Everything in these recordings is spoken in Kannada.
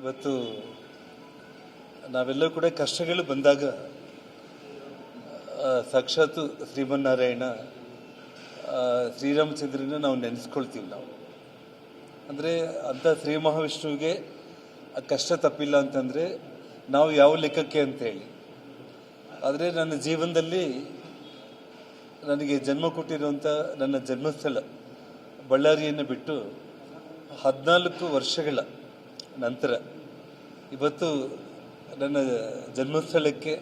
ಇವತ್ತು ನಾವೆಲ್ಲರೂ ಕೂಡ ಕಷ್ಟಗಳು ಬಂದಾಗ ಸಾಕ್ಷಾತ್ ಶ್ರೀಮನ್ನಾರಾಯಣ ಶ್ರೀರಾಮಚಂದ್ರನ ನಾವು ನೆನೆಸ್ಕೊಳ್ತೀವಿ ನಾವು. ಅಂದರೆ ಅಂಥ ಶ್ರೀ ಮಹಾವಿಷ್ಣುವಿಗೆ ಕಷ್ಟ ತಪ್ಪಿಲ್ಲ ಅಂತಂದರೆ ನಾವು ಯಾವ ಲೆಕ್ಕಕ್ಕೆ ಅಂತೇಳಿ. ಆದರೆ ನನ್ನ ಜೀವನದಲ್ಲಿ ನನಗೆ ಜನ್ಮ ಕೊಟ್ಟಿರುವಂಥ ನನ್ನ ಜನ್ಮಸ್ಥಳ ಬಳ್ಳಾರಿಯನ್ನು ಬಿಟ್ಟು ಹದಿನಾಲ್ಕು ವರ್ಷಗಳ ನಂತರ ಇವತ್ತು ನನ್ನ ಜನ್ಮಸ್ಥಳಕ್ಕೆ,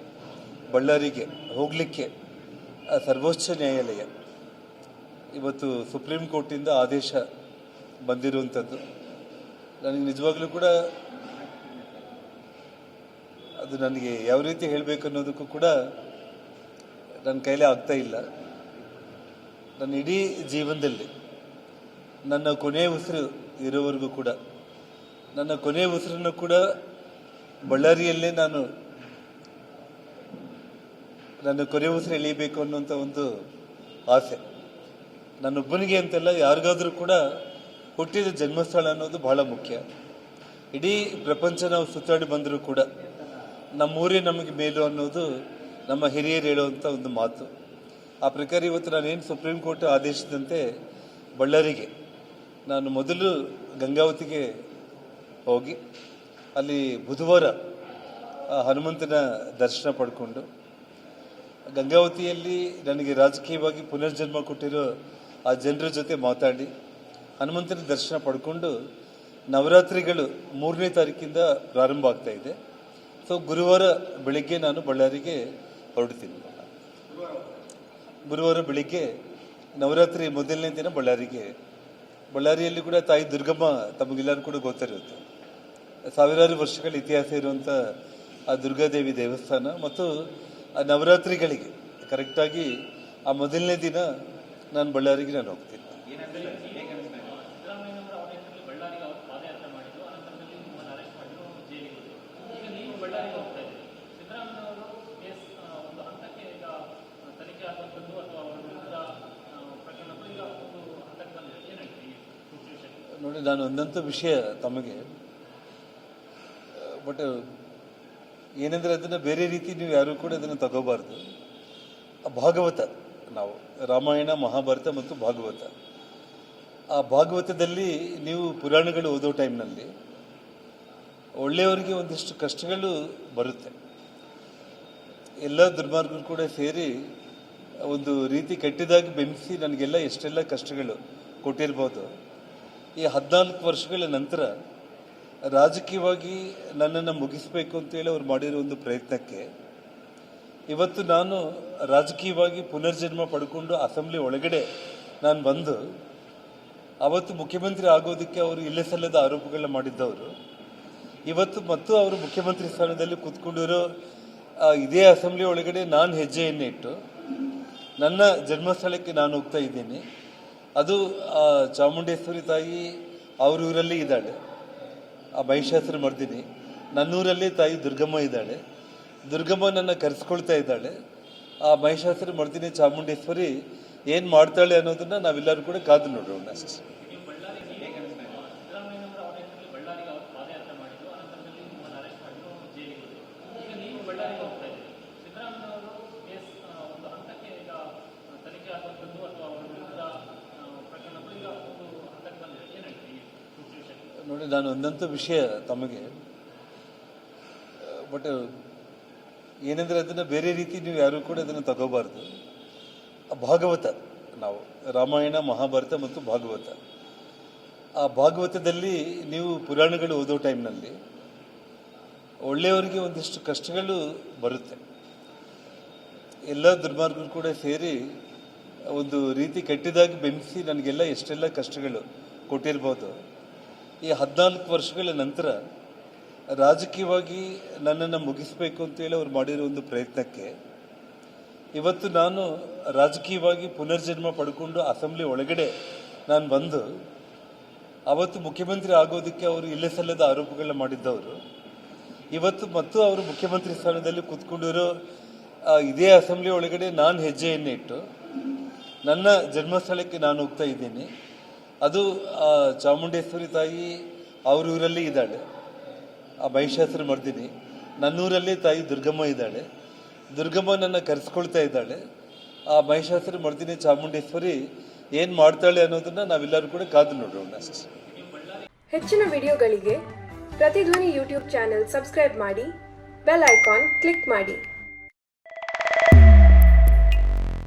ಬಳ್ಳಾರಿಗೆ ಹೋಗಲಿಕ್ಕೆ ಸರ್ವೋಚ್ಚ ನ್ಯಾಯಾಲಯ ಇವತ್ತು ಸುಪ್ರೀಂ ಕೋರ್ಟಿಂದ ಆದೇಶ ಬಂದಿರುವಂಥದ್ದು. ನನಗೆ ನಿಜವಾಗ್ಲೂ ಕೂಡ ಅದು ನನಗೆ ಯಾವ ರೀತಿ ಹೇಳಬೇಕು ಅನ್ನೋದಕ್ಕೂ ಕೂಡ ನನ್ನ ಕೈಲೇ ಆಗ್ತಾ ಇಲ್ಲ. ನನ್ನ ಇಡೀ ಜೀವನದಲ್ಲಿ ನನ್ನ ಕೊನೆಯ ಉಸಿರು ಇರೋವರೆಗೂ ಕೂಡ ನನ್ನ ಕೊನೆಯ ಉಸಿರನ್ನು ಕೂಡ ಬಳ್ಳಾರಿಯಲ್ಲೇ ನಾನು ನನ್ನ ಕೊನೆಯ ಉಸಿರು ಎಳೀಬೇಕು ಅನ್ನುವಂಥ ಒಂದು ಆಸೆ. ನನ್ನೊಬ್ಬನಿಗೆ ಅಂತೆಲ್ಲ ಯಾರಿಗಾದರೂ ಕೂಡ ಹುಟ್ಟಿದ ಜನ್ಮಸ್ಥಳ ಅನ್ನೋದು ಬಹಳ ಮುಖ್ಯ. ಇಡೀ ಪ್ರಪಂಚ ನಾವು ಸುತ್ತಾಡಿ ಬಂದರೂ ಕೂಡ ನಮ್ಮೂರೇ ನಮಗೆ ಮೇಲು ಅನ್ನೋದು ನಮ್ಮ ಹಿರಿಯರು ಹೇಳುವಂಥ ಒಂದು ಮಾತು. ಆ ಪ್ರಕಾರ ಇವತ್ತು ನಾನೇನು ಸುಪ್ರೀಂ ಕೋರ್ಟ್ ಆದೇಶದಂತೆ ಬಳ್ಳಾರಿಗೆ ನಾನು ಮೊದಲು ಗಂಗಾವತಿಗೆ ಹೋಗಿ ಅಲ್ಲಿ ಬುಧವಾರ ಹನುಮಂತನ ದರ್ಶನ ಪಡ್ಕೊಂಡು ಗಂಗಾವತಿಯಲ್ಲಿ ನನಗೆ ರಾಜಕೀಯವಾಗಿ ಪುನರ್ಜನ್ಮ ಕೊಟ್ಟಿರೋ ಆ ಜನರ ಜೊತೆ ಮಾತಾಡಿ ಹನುಮಂತನ ದರ್ಶನ ಪಡ್ಕೊಂಡು ನವರಾತ್ರಿಗಳು ಮೂರನೇ ತಾರೀಕಿಂದ ಪ್ರಾರಂಭ ಆಗ್ತಾ ಇದೆ. ಸೊ ಗುರುವಾರ ಬೆಳಿಗ್ಗೆ ನಾನು ಬಳ್ಳಾರಿಗೆ ಹೊರಡ್ತೀನಿ. ಗುರುವಾರ ಬೆಳಿಗ್ಗೆ ನವರಾತ್ರಿ ಮೊದಲನೇ ದಿನ ಬಳ್ಳಾರಿಗೆ. ಬಳ್ಳಾರಿಯಲ್ಲಿ ಕೂಡ ತಾಯಿ ದುರ್ಗಮ್ಮ ತಮಗೆಲ್ಲರೂ ಕೂಡ ಗೊತ್ತಿರುತ್ತೆ. ಸಾವಿರಾರು ವರ್ಷಗಳ ಇತಿಹಾಸ ಇರುವಂಥ ಆ ದುರ್ಗಾದೇವಿ ದೇವಸ್ಥಾನ ಮತ್ತು ಆ ನವರಾತ್ರಿಗಳಿಗೆ. ಕರೆಕ್ಟಾಗಿ ಆ ಮೊದಲನೇ ದಿನ ನಾನು ಬಳ್ಳಾರಿಗೆ ನಾನು ಹೋಗ್ತೀನಿ. ನೋಡಿ ನಾನು ಒಂದಂಥ ವಿಷಯ ತಮಗೆ ಬಟ್ ಏನಂದ್ರೆ ಅದನ್ನು ಬೇರೆ ರೀತಿ ನೀವು ಯಾರು ಕೂಡ ಅದನ್ನು ತಗೋಬಾರ್ದು. ಭಾಗವತ ನಾವು, ರಾಮಾಯಣ, ಮಹಾಭಾರತ ಮತ್ತು ಭಾಗವತ. ಆ ಭಾಗವತದಲ್ಲಿ ನೀವು ಪುರಾಣಗಳು ಓದೋ ಟೈಮ್ನಲ್ಲಿ ಒಳ್ಳೆಯವರಿಗೆ ಒಂದಿಷ್ಟು ಕಷ್ಟಗಳು ಬರುತ್ತೆ. ಎಲ್ಲ ದುರ್ಮಾರ್ಗರು ಕೂಡ ಸೇರಿ ಒಂದು ರೀತಿ ಕೆಟ್ಟದಾಗಿ ಬೆಂಬಿಸಿ ನನಗೆಲ್ಲ ಎಷ್ಟೆಲ್ಲ ಕಷ್ಟಗಳು ಕೊಟ್ಟಿರ್ಬೋದು, ಈ ಹದಿನಾಲ್ಕು ವರ್ಷಗಳ ನಂತರ ರಾಜಕೀಯವಾಗಿ ನನ್ನನ್ನು ಮುಗಿಸಬೇಕು ಅಂತೇಳಿ ಅವ್ರು ಮಾಡಿರೋ ಒಂದು ಪ್ರಯತ್ನಕ್ಕೆ ಇವತ್ತು ನಾನು ರಾಜಕೀಯವಾಗಿ ಪುನರ್ಜನ್ಮ ಪಡ್ಕೊಂಡು ಅಸೆಂಬ್ಲಿ ಒಳಗಡೆ ನಾನು ಬಂದು ಅವತ್ತು ಮುಖ್ಯಮಂತ್ರಿ ಆಗೋದಕ್ಕೆ ಅವರು ಇಲ್ಲೇ ಸಲ್ಲದ ಆರೋಪಗಳನ್ನ ಮಾಡಿದ್ದವರು. ಇವತ್ತು ಮತ್ತು ಅವರು ಮುಖ್ಯಮಂತ್ರಿ ಸ್ಥಾನದಲ್ಲಿ ಕೂತ್ಕೊಂಡಿರೋ ಇದೇ ಅಸೆಂಬ್ಲಿ ಒಳಗಡೆ ನಾನು ಹೆಜ್ಜೆಯನ್ನು ಇಟ್ಟು ನನ್ನ ಜನ್ಮಸ್ಥಳಕ್ಕೆ ನಾನು ಹೋಗ್ತಾ ಇದ್ದೀನಿ. ಅದು ಚಾಮುಂಡೇಶ್ವರಿ ತಾಯಿ ಅವರೂರಲ್ಲಿ ಇದ್ದಾಳೆ. ಆ ಮಹಿಷಾಸುರ ಮರ್ದಿನಿ. ನನ್ನೂರಲ್ಲಿ ತಾಯಿ ದುರ್ಗಮ್ಮ ಇದ್ದಾಳೆ. ದುರ್ಗಮ್ಮ ನನ್ನ ಕರೆಸ್ಕೊಳ್ತಾ ಇದ್ದಾಳೆ. ಆ ಮಹಿಷಾಸುರ ಮರ್ದಿನಿ ಚಾಮುಂಡೇಶ್ವರಿ ಏನು ಮಾಡ್ತಾಳೆ ಅನ್ನೋದನ್ನ ನಾವೆಲ್ಲರೂ ಕೂಡ ಕಾದು ನೋಡೋಣ ನೋಡಿ, ನಾನು ಒಂದಂಥ ವಿಷಯ ತಮಗೆ. ಬಟ್, ಏನಂದ್ರೆ ಅದನ್ನು ಬೇರೆ ರೀತಿ ನೀವು ಯಾರೂ ಕೂಡ ಅದನ್ನು ತಗೋಬಾರ್ದು. ಭಾಗವತ ನಾವು, ರಾಮಾಯಣ, ಮಹಾಭಾರತ ಮತ್ತು ಭಾಗವತ. ಆ ಭಾಗವತದಲ್ಲಿ ನೀವು ಪುರಾಣಗಳು ಓದೋ ಟೈಮ್ನಲ್ಲಿ ಒಳ್ಳೆಯವರಿಗೆ ಒಂದಿಷ್ಟು ಕಷ್ಟಗಳು ಬರುತ್ತೆ. ಎಲ್ಲ ದುರ್ಮಾರ್ಗರು ಕೂಡ ಸೇರಿ ಒಂದು ರೀತಿ ಕೆಟ್ಟದಾಗಿ ಬೆಂಬಿಸಿ ನನಗೆಲ್ಲ ಎಷ್ಟೆಲ್ಲ ಕಷ್ಟಗಳು ಕೊಟ್ಟಿರ್ಬೋದು ಈ ಹದಿನಾಲ್ಕು ವರ್ಷಗಳ ನಂತರ ರಾಜಕೀಯವಾಗಿ ನನ್ನನ್ನು ಮುಗಿಸಬೇಕು ಅಂತೇಳಿ ಅವ್ರು ಮಾಡಿರೋ ಒಂದು ಪ್ರಯತ್ನಕ್ಕೆ ಇವತ್ತು ನಾನು ರಾಜಕೀಯವಾಗಿ ಪುನರ್ಜನ್ಮ ಪಡ್ಕೊಂಡು ಅಸೆಂಬ್ಲಿ ಒಳಗಡೆ ನಾನು ಬಂದು ಅವತ್ತು ಮುಖ್ಯಮಂತ್ರಿ ಆಗೋದಕ್ಕೆ ಅವರು ಇಲ್ಲೇ ಸಲ್ಲದ ಆರೋಪಗಳನ್ನ ಮಾಡಿದ್ದವರು. ಇವತ್ತು ಮತ್ತು ಅವರು ಮುಖ್ಯಮಂತ್ರಿ ಸ್ಥಾನದಲ್ಲಿ ಕೂತ್ಕೊಂಡಿರೋ ಇದೇ ಅಸೆಂಬ್ಲಿ ಒಳಗಡೆ ನಾನು ಹೆಜ್ಜೆಯನ್ನು ಇಟ್ಟು ನನ್ನ ಜನ್ಮಸ್ಥಳಕ್ಕೆ ನಾನು ಹೋಗ್ತಾ ಇದ್ದೀನಿ. ಅದು ಚಾಮುಂಡೇಶ್ವರಿ ತಾಯಿ ಅವರೂರಲ್ಲಿ ಇದ್ದಾಳೆ. ಆ ಮಹಿಷಾಸ್ತ್ರ ಮರ್ದಿನಿ, ನನ್ನೂರಲ್ಲಿ ತಾಯಿ ದುರ್ಗಮ್ಮ ಇದ್ದಾಳೆ. ದುರ್ಗಮ್ಮ ನನ್ನ ಕರೆಸ್ಕೊಳ್ತಾ ಇದ್ದಾಳೆ. ಆ ಮಹಿಷಾಸ್ತ್ರ ಮರ್ದಿನಿ ಚಾಮುಂಡೇಶ್ವರಿ ಏನು ಮಾಡ್ತಾಳೆ ಅನ್ನೋದನ್ನ ನಾವೆಲ್ಲರೂ ಕೂಡ ಕಾದು ನೋಡೋಣ ಹೆಚ್ಚಿನ ವಿಡಿಯೋಗಳಿಗೆ ಪ್ರತಿಧ್ವನಿ ಯೂಟ್ಯೂಬ್ ಚಾನೆಲ್ ಸಬ್ಸ್ಕ್ರೈಬ್ ಮಾಡಿ, ಬೆಲ್ ಐಕಾನ್ ಕ್ಲಿಕ್ ಮಾಡಿ.